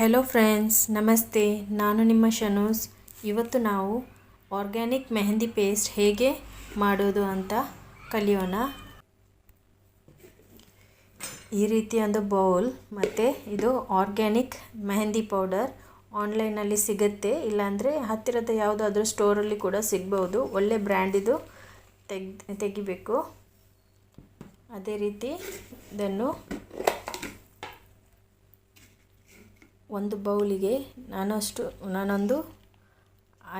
Hello friends ನಮಸ್ತೆ. ನಾನು ನಿಮ್ಮ ಶನೂಸ್. ಇವತ್ತು ನಾವು ಆರ್ಗ್ಯಾನಿಕ್ ಮೆಹಂದಿ ಪೇಸ್ಟ್ ಹೇಗೆ ಮಾಡೋದು ಅಂತ ಕಲಿಯೋಣ. ಈ ರೀತಿ ಒಂದು ಬೌಲ್ ಮತ್ತು ಇದು ಆರ್ಗ್ಯಾನಿಕ್ ಮೆಹಂದಿ ಪೌಡರ್ ಆನ್ಲೈನಲ್ಲಿ ಸಿಗುತ್ತೆ. ಇಲ್ಲಾಂದರೆ ಹತ್ತಿರದ ಯಾವುದಾದ್ರೂ ಸ್ಟೋರಲ್ಲಿ ಕೂಡ ಸಿಗ್ಬೋದು. ಒಳ್ಳೆ ಬ್ರ್ಯಾಂಡಿದು ತೆಗ್, ತೆಗಿಬೇಕು. ಅದೇ ರೀತಿ ಇದನ್ನು ಒಂದು ಬೌಲಿಗೆ ನಾನಷ್ಟು, ನಾನೊಂದು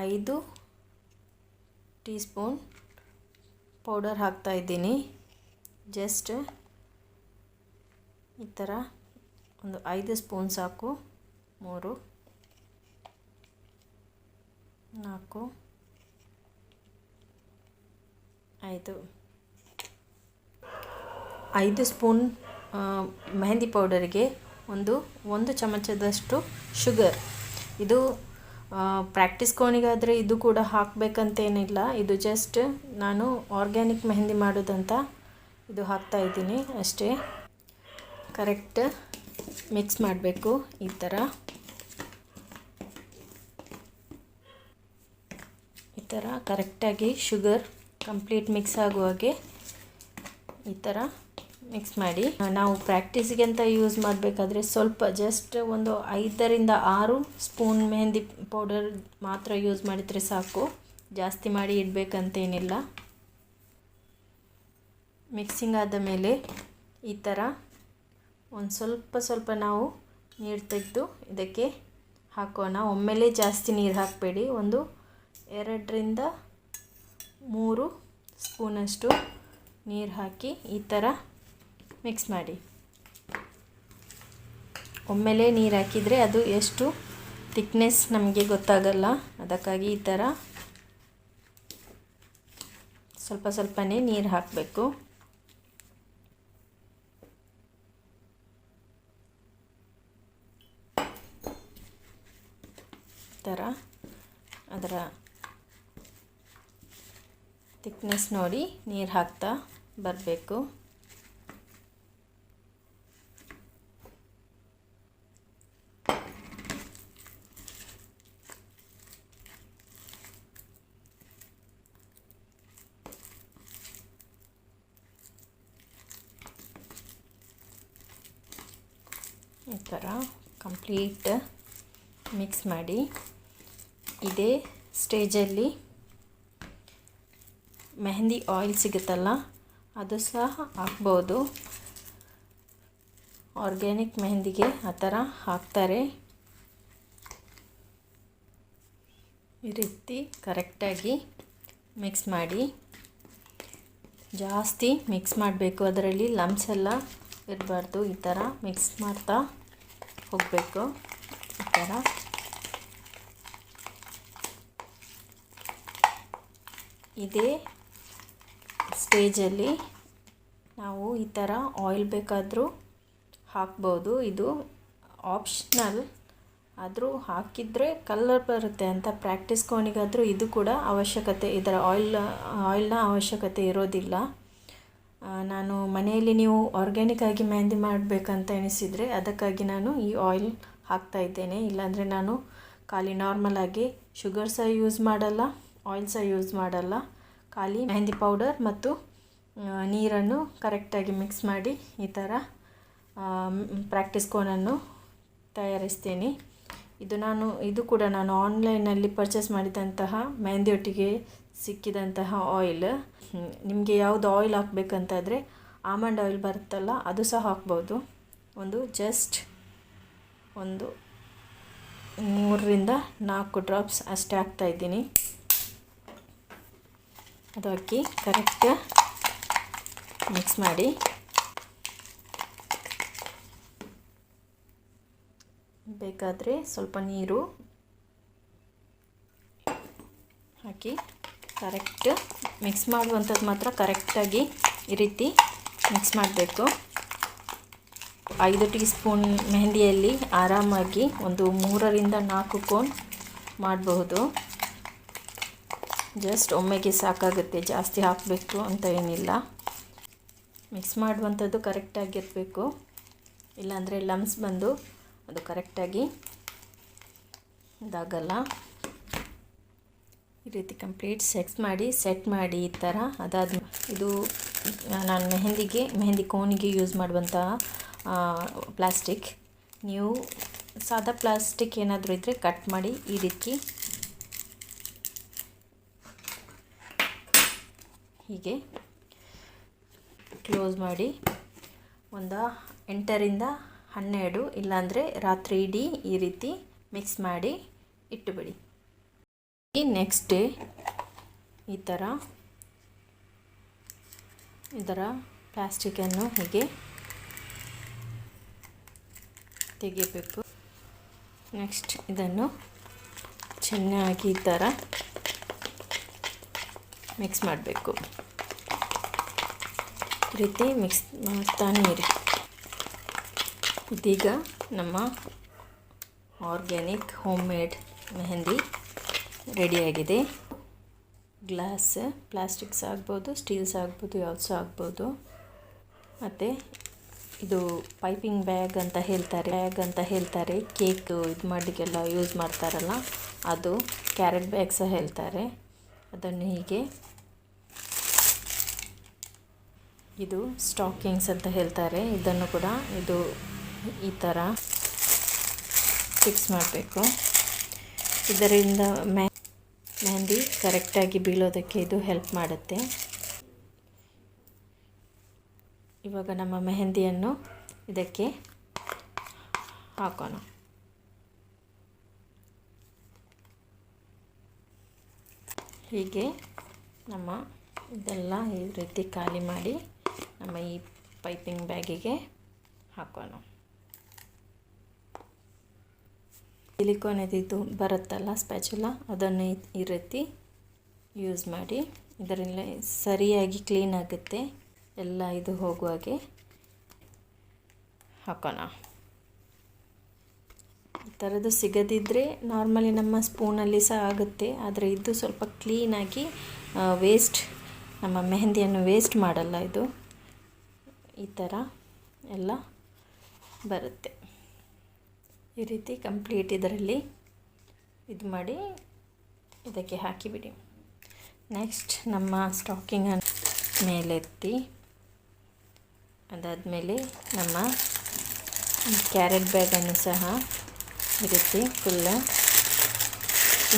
ಐದು ಟೀ ಸ್ಪೂನ್ ಪೌಡರ್ ಹಾಕ್ತಾ ಇದ್ದೀನಿ. ಜಸ್ಟ್ ಈ ಥರ ಒಂದು ಐದು ಸ್ಪೂನ್ ಸಾಕು. ಮೂರು, ನಾಲ್ಕು, ಐದು. ಐದು ಸ್ಪೂನ್ ಮೆಹಂದಿ ಪೌಡರಿಗೆ ಒಂದು ಒಂದು ಚಮಚದಷ್ಟು ಶುಗರ್. ಇದು ಪ್ರಾಕ್ಟೀಸ್ ಕೋಣಿಗಾದರೆ ಇದು ಕೂಡ ಹಾಕಬೇಕಂತೇನಿಲ್ಲ. ಇದು ಜಸ್ಟ್ ನಾನು ಆರ್ಗ್ಯಾನಿಕ್ ಮೆಹಂದಿ ಮಾಡೋದಂತ ಇದು ಹಾಕ್ತಾ ಇದ್ದೀನಿ ಅಷ್ಟೇ. ಕರೆಕ್ಟ್ ಮಿಕ್ಸ್ ಮಾಡಬೇಕು ಈ ಥರ. ಈ ಥರ ಕರೆಕ್ಟಾಗಿ ಶುಗರ್ ಕಂಪ್ಲೀಟ್ ಮಿಕ್ಸ್ ಆಗುವಾಗೆ ಈ ಥರ ಮಿಕ್ಸ್ ಮಾಡಿ. ನಾವು ಪ್ರಾಕ್ಟೀಸಿಗೆ ಅಂತ ಯೂಸ್ ಮಾಡಬೇಕಾದ್ರೆ ಸ್ವಲ್ಪ ಜಸ್ಟ್ ಒಂದು ಐದರಿಂದ ಆರು ಸ್ಪೂನ್ ಮೆಹಂದಿ ಪೌಡರ್ ಮಾತ್ರ ಯೂಸ್ ಮಾಡಿದರೆ ಸಾಕು. ಜಾಸ್ತಿ ಮಾಡಿ ಇಡಬೇಕಂತೇನಿಲ್ಲ. ಮಿಕ್ಸಿಂಗ್ ಆದ ಮೇಲೆ ಈ ಥರ ಒಂದು ಸ್ವಲ್ಪ ಸ್ವಲ್ಪ ನಾವು ನೀರು ತೆಗೆದು ಇದಕ್ಕೆ ಹಾಕೋಣ. ಒಮ್ಮೆಲೇ ಜಾಸ್ತಿ ನೀರು ಹಾಕಬೇಡಿ. ಒಂದು ಎರಡರಿಂದ ಮೂರು ಸ್ಪೂನಷ್ಟು ನೀರು ಹಾಕಿ ಈ ಥರ ಮಿಕ್ಸ್ ಮಾಡಿ. ಒಮ್ಮೆಲೆ ನೀರು ಹಾಕಿದರೆ ಅದು ಎಷ್ಟು ಥಿಕ್ನೆಸ್ ನಮಗೆ ಗೊತ್ತಾಗಲ್ಲ. ಅದಕ್ಕಾಗಿ ಈ ಥರ ಸ್ವಲ್ಪ ಸ್ವಲ್ಪನೇ ನೀರು ಹಾಕಬೇಕು. ಥರ ಅದರ ಥಿಕ್ನೆಸ್ ನೋಡಿ ನೀರು ಹಾಕ್ತಾ ಬರಬೇಕು. ಈ ಥರ ಕಂಪ್ಲೀಟ್ ಮಿಕ್ಸ್ ಮಾಡಿ ಇದೇ ಸ್ಟೇಜಲ್ಲಿ ಮೆಹಂದಿ ಆಯಿಲ್ ಸಿಗುತ್ತಲ್ಲ, ಅದು ಸಹ ಹಾಕ್ಬೋದು. ಆರ್ಗ್ಯಾನಿಕ್ ಮೆಹಂದಿಗೆ ಆ ಥರ ಹಾಕ್ತಾರೆ. ಈ ರೀತಿ ಕರೆಕ್ಟಾಗಿ ಮಿಕ್ಸ್ ಮಾಡಿ, ಜಾಸ್ತಿ ಮಿಕ್ಸ್ ಮಾಡಬೇಕು, ಅದರಲ್ಲಿ ಲಮ್ಸ್ ಎಲ್ಲ ಇರಬಾರ್ದು, ಈ ಥರ ಮಿಕ್ಸ್ ಮಾಡ್ತಾ ಹೋಗಬೇಕು. ಈ ಥರ ಇದೇ ಸ್ಟೇಜಲ್ಲಿ ನಾವು ಈ ಥರ ಆಯಿಲ್ ಬೇಕಾದರೂ ಹಾಕ್ಬೋದು. ಇದು ಆಪ್ಷನಲ್. ಆದರೂ ಹಾಕಿದರೆ ಕಲರ್ ಬರುತ್ತೆ ಅಂತ ಪ್ರಾಕ್ಟೀಸ್ ಕೋಣಿಗಾದರೂ ಇದು ಕೂಡ ಅವಶ್ಯಕತೆ. ಇದರ ಆಯಿಲ್, ಆಯಿಲ್ನ ಅವಶ್ಯಕತೆ ಇರೋದಿಲ್ಲ. ನಾನು ಮನೆಯಲ್ಲಿ ನೀವು ಆರ್ಗ್ಯಾನಿಕ್ ಆಗಿ ಮೆಹಂದಿ ಮಾಡಬೇಕಂತ ಎಣಿಸಿದರೆ ಅದಕ್ಕಾಗಿ ನಾನು ಈ ಆಯಿಲ್ ಹಾಕ್ತಾ ಇದ್ದೇನೆ. ಇಲ್ಲಾಂದರೆ ನಾನು ಖಾಲಿ ನಾರ್ಮಲಾಗಿ ಶುಗರ್ ಸಹ ಯೂಸ್ ಮಾಡಲ್ಲ ಆಯಿಲ್ ಸಹ ಯೂಸ್ ಮಾಡಲ್ಲ. ಖಾಲಿ ಮೆಹಂದಿ ಪೌಡರ್ ಮತ್ತು ನೀರನ್ನು ಕರೆಕ್ಟಾಗಿ ಮಿಕ್ಸ್ ಮಾಡಿ ಈ ಥರ ಪ್ರಾಕ್ಟೀಸ್ ಕೋನನ್ನು ತಯಾರಿಸ್ತೇನೆ. ಇದು ನಾನು, ಇದು ಕೂಡ ನಾನು ಆನ್ಲೈನಲ್ಲಿ ಪರ್ಚೇಸ್ ಮಾಡಿದಂತಹ ಮೆಹಂದಿಯೊಟ್ಟಿಗೆ ಸಿಕ್ಕಿದಂತಹ ಆಯಿಲ್ ನಿಮಗೆ ಯಾವುದು ಆಯಿಲ್ ಹಾಕ್ಬೇಕಂತಾದರೆ ಆಮಂಡ್ ಆಯಿಲ್ ಬರುತ್ತಲ್ಲ, ಅದು ಸಹ ಹಾಕ್ಬೋದು. ಒಂದು ಜಸ್ಟ್ ಒಂದು ಮೂರರಿಂದ ನಾಲ್ಕು ಡ್ರಾಪ್ಸ್ ಅಷ್ಟೇ ಹಾಕ್ತಾಯಿದ್ದೀನಿ ಅದು ಹಾಕಿ ಕರೆಕ್ಟ್ ಮಿಕ್ಸ್ ಮಾಡಿ. ಬೇಕಾದರೆ ಸ್ವಲ್ಪ ನೀರು ಹಾಕಿ ಕರೆಕ್ಟ್ ಮಿಕ್ಸ್ ಮಾಡುವಂಥದ್ದು ಮಾತ್ರ ಕರೆಕ್ಟಾಗಿ ಈ ರೀತಿ ಮಿಕ್ಸ್ ಮಾಡಬೇಕು. ಐದು ಟೀ ಸ್ಪೂನ್ ಮೆಹಂದಿಯಲ್ಲಿ ಆರಾಮಾಗಿ ಒಂದು ಮೂರರಿಂದ ನಾಲ್ಕು ಕೋನ್ ಮಾಡಬಹುದು. ಜಸ್ಟ್ ಒಮ್ಮೆಗೆ ಸಾಕಾಗುತ್ತೆ, ಜಾಸ್ತಿ ಹಾಕಬೇಕು ಅಂತ ಏನಿಲ್ಲ. ಮಿಕ್ಸ್ ಮಾಡುವಂಥದ್ದು ಕರೆಕ್ಟಾಗಿರಬೇಕು ಇಲ್ಲಾಂದರೆ ಲಮ್ಸ್ ಬಂದು ಅದು ಕರೆಕ್ಟಾಗಿ ಇದಾಗಲ್ಲ. ಈ ರೀತಿ ಕಂಪ್ಲೀಟ್ ಸೆಟ್ ಮಾಡಿ ಸೆಟ್ ಮಾಡಿ ಈ ಥರ ಅದಾದ ಇದು ನಾನು ಮೆಹಂದಿಗೆ, ಮೆಹಂದಿ ಕೋನಿಗೆ ಯೂಸ್ ಮಾಡುವಂತಹ ಪ್ಲಾಸ್ಟಿಕ್. ನೀವು ಸಾದಾ ಪ್ಲಾಸ್ಟಿಕ್ ಏನಾದರೂ ಇದ್ದರೆ ಕಟ್ ಮಾಡಿ ಈ ರೀತಿ. ಹೀಗೆ ಕ್ಲೋಸ್ ಮಾಡಿ. ಒಂದು ಎಂಟರಿಂದ ಹನ್ನೆರಡು, ಇಲ್ಲಾಂದರೆ ರಾತ್ರಿ ಇಡೀ ಈ ರೀತಿ ಮಿಕ್ಸ್ ಮಾಡಿ ಇಟ್ಟುಬಿಡಿ. ಈ ನೆಕ್ಸ್ಟ್ ಡೇ ಈ ಥರ ಇದರ ಪ್ಲಾಸ್ಟಿಕನ್ನು ಹೀಗೆ ತೆಗಿಬೇಕು ನೆಕ್ಸ್ಟ್ ಇದನ್ನು ಚೆನ್ನಾಗಿ ಈ ಥರ ಮಿಕ್ಸ್ ಮಾಡಬೇಕು. ರೀತಿ ಮಿಕ್ಸ್ ಮಾಡ್ತಾನೆ ಇರಿ. ಇದೀಗ ನಮ್ಮ ಆರ್ಗ್ಯಾನಿಕ್ ಹೋಮ್ ಮೇಡ್ ಮೆಹಂದಿ ರೆಡಿಯಾಗಿದೆ ಗ್ಲಾಸ್, ಪ್ಲಾಸ್ಟಿಕ್ಸ್ ಆಗ್ಬೋದು, ಸ್ಟೀಲ್ಸ್ ಆಗ್ಬೋದು, ಯಾವ್ದು ಸಹ ಆಗ್ಬೋದು. ಮತ್ತು ಇದು ಪೈಪಿಂಗ್ ಬ್ಯಾಗ್ ಅಂತ ಹೇಳ್ತಾರೆ. ಬ್ಯಾಗ್ ಅಂತ ಹೇಳ್ತಾರೆ. ಕೇಕ್ ಇದು ಮಾಡಲಿಕ್ಕೆಲ್ಲ ಯೂಸ್ ಮಾಡ್ತಾರಲ್ಲ, ಅದು ಕ್ಯಾರೆಟ್ ಬ್ಯಾಗ್ ಸಹ ಹೇಳ್ತಾರೆ. ಅದನ್ನು ಹೀಗೆ ಇದು ಸ್ಟಾಕಿಂಗ್ಸ್ ಅಂತ ಹೇಳ್ತಾರೆ. ಇದನ್ನು ಕೂಡ ಇದು ಈ ಥರ ಫಿಕ್ಸ್ ಮಾಡಬೇಕು. ಇದರಿಂದ ಮ್ಯಾ ಮೆಹಂದಿ ಕರೆಕ್ಟಾಗಿ ಬೀಳೋದಕ್ಕೆ ಇದು ಹೆಲ್ಪ್ ಮಾಡುತ್ತೆ. ಇವಾಗ ನಮ್ಮ ಮೆಹಂದಿಯನ್ನು ಇದಕ್ಕೆ ಹಾಕೋಣ. ಹೀಗೆ ನಮ್ಮ ಇದೆಲ್ಲ ಈ ರೀತಿ ಖಾಲಿ ಮಾಡಿ ನಮ್ಮ ಈ ಪೈಪಿಂಗ್ ಬ್ಯಾಗಿಗೆ ಹಾಕೋಣ. ಸಿಲಿಕಾನ್ ಇದು ಬರುತ್ತಲ್ಲ ಸ್ಪ್ಯಾಚುಲ ಅದನ್ನು ಈ ರೀತಿ ಯೂಸ್ ಮಾಡಿ. ಇದರಿಂದ ಸರಿಯಾಗಿ ಕ್ಲೀನ್ ಆಗುತ್ತೆ. ಎಲ್ಲ ಇದು ಹೋಗುವಾಗೆ ಹಾಕೋಣ. ಈ ಥರದ್ದು ಸಿಗದಿದ್ದರೆ ನಾರ್ಮಲಿ ನಮ್ಮ ಸ್ಪೂನಲ್ಲಿ ಸಹ ಆಗುತ್ತೆ. ಆದರೆ ಇದು ಸ್ವಲ್ಪ ಕ್ಲೀನಾಗಿ ವೇಸ್ಟ್, ನಮ್ಮ ಮೆಹಂದಿಯನ್ನು ವೇಸ್ಟ್ ಮಾಡಲ್ಲ ಇದು. ಈ ಥರ ಎಲ್ಲ ಬರುತ್ತೆ. ಈ ರೀತಿ ಕಂಪ್ಲೀಟ್ ಇದರಲ್ಲಿ ಇದು ಮಾಡಿ ಇದಕ್ಕೆ ಹಾಕಿಬಿಡಿ. ನೆಕ್ಸ್ಟ್ ನಮ್ಮ ಸ್ಟಾಕಿಂಗನ್ನು ಮೇಲೆತ್ತಿ ಅದಾದಮೇಲೆ ನಮ್ಮ ಕ್ಯಾರೆಟ್ ಬ್ಯಾಗನ್ನು ಸಹ ಈ ರೀತಿ ಫುಲ್ಲ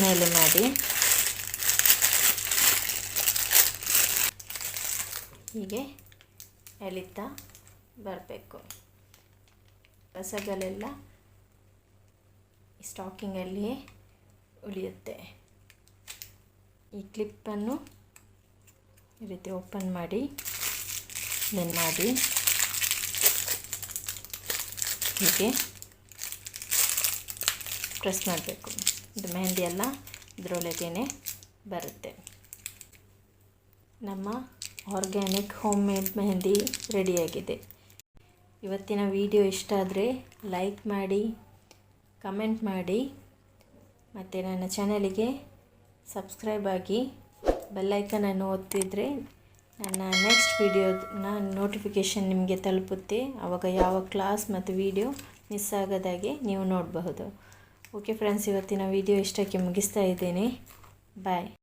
ಮೇಲೆ ಮಾಡಿ. ಹೀಗೆ ಎಳಿತಾ ಬರಬೇಕು. ರಸಗಳೆಲ್ಲ ಸ್ಟಾಕಿಂಗಲ್ಲಿಯೇ ಉಳಿಯುತ್ತೆ. ಈ ಕ್ಲಿಪ್ಪನ್ನು ಈ ರೀತಿ ಓಪನ್ ಮಾಡಿ ದೆನ್ ಮಾಡಿ. ಹೀಗೆ ಪ್ರೆಸ್ ಮಾಡಬೇಕು. ಇದು ಮೆಹಂದಿ ಎಲ್ಲ ಇದರೊಳಗೇನೆ ಬರುತ್ತೆ. ನಮ್ಮ ಆರ್ಗ್ಯಾನಿಕ್ ಹೋಮ್ ಮೇಡ್ ಮೆಹಂದಿ ರೆಡಿಯಾಗಿದೆ ಇವತ್ತಿನ ವಿಡಿಯೋ ಇಷ್ಟ ಆದರೆ ಲೈಕ್ ಮಾಡಿ ಕಮೆಂಟ್ ಮಾಡಿ ಮತ್ತು ನನ್ನ ಚಾನಲಿಗೆ ಸಬ್ಸ್ಕ್ರೈಬ್ ಆಗಿ ಬೆಲ್ಲೈಕನನ್ನು ಒತ್ತಿದರೆ ನನ್ನ ನೆಕ್ಸ್ಟ್ ವಿಡಿಯೋನ ನೋಟಿಫಿಕೇಷನ್ ನಿಮಗೆ ತಲುಪುತ್ತೆ. ಆವಾಗ ಯಾವ ಕ್ಲಾಸ್ ಮತ್ತು ವಿಡಿಯೋ ಮಿಸ್ ಆಗೋದಾಗೆ ನೀವು ನೋಡಬಹುದು. ಓಕೆ ಫ್ರೆಂಡ್ಸ್ ಇವತ್ತಿನ ವಿಡಿಯೋ ಇಷ್ಟಕ್ಕೆ ಮುಗಿಸ್ತಾ ಇದ್ದೇನೆ. ಬಾಯ್